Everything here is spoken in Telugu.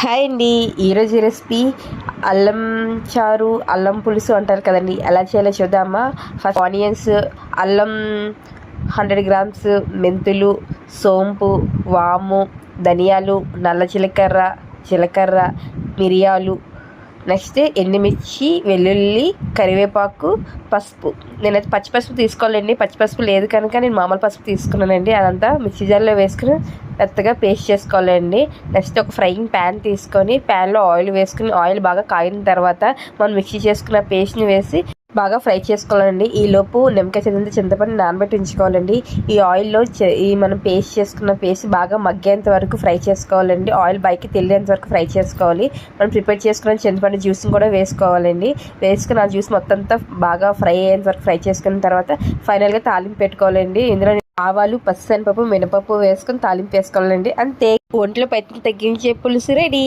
హాయ్ అండి. ఈరోజు రెసిపీ అల్లం చారు అల్లం పులుసు అంటారు కదండి. ఎలా చేయాలో చూద్దామా? ఫస్ట్ ఆనియన్స్ అల్లం హండ్రెడ్ గ్రామ్స్ మెంతులు సోంపు వాము ధనియాలు నల్ల జీలకర్ర జీలకర్ర మిరియాలు నెక్స్ట్ ఎండుమిర్చి వెల్లుల్లి కరివేపాకు పసుపు. నేనైతే పచ్చి పసుపు తీసుకోవాలండి. పచ్చి పసుపు లేదు కనుక నేను మామూలు పసుపు తీసుకున్నానండి. అదంతా మిక్సీ జార్లో వేసుకుని మెత్తగా పేస్ట్ చేసుకోవాలండి. నెక్స్ట్ ఒక ఫ్రైయింగ్ ప్యాన్ తీసుకొని ప్యాన్లో ఆయిల్ వేసుకుని ఆయిల్ బాగా కాగిన తర్వాత మనం మిక్సీ చేసుకున్న పేస్ట్ని వేసి బాగా ఫ్రై చేసుకోవాలండి. ఈ లోపు నిమ్మకాయ చింత చింతపండు నానబెట్టి ఉంచుకోవాలండి ఈ ఆయిల్లో ఈ మనం పేస్ట్ చేసుకున్న పేస్ట్ బాగా మగ్గేంత వరకు ఫ్రై చేసుకోవాలండి. ఆయిల్ బయకి తెలియంత వరకు ఫ్రై చేసుకోవాలి. మనం ప్రిపేర్ చేసుకున్న చింతపండు జ్యూస్ని కూడా వేసుకోవాలండి. వేసుకుని ఆ జ్యూస్ మొత్తం అంతా బాగా ఫ్రై అయ్యేంత వరకు ఫ్రై చేసుకున్న తర్వాత ఫైనల్గా తాలింపు పెట్టుకోవాలండి. ఇందులో ఆవాలు పచ్చిశనపప్పు మినపప్పు వేసుకొని తాలింపు వేసుకోవాలండి. అంతే. ఒంట్లో పైకి తగ్గించే పులుసు రెడీ.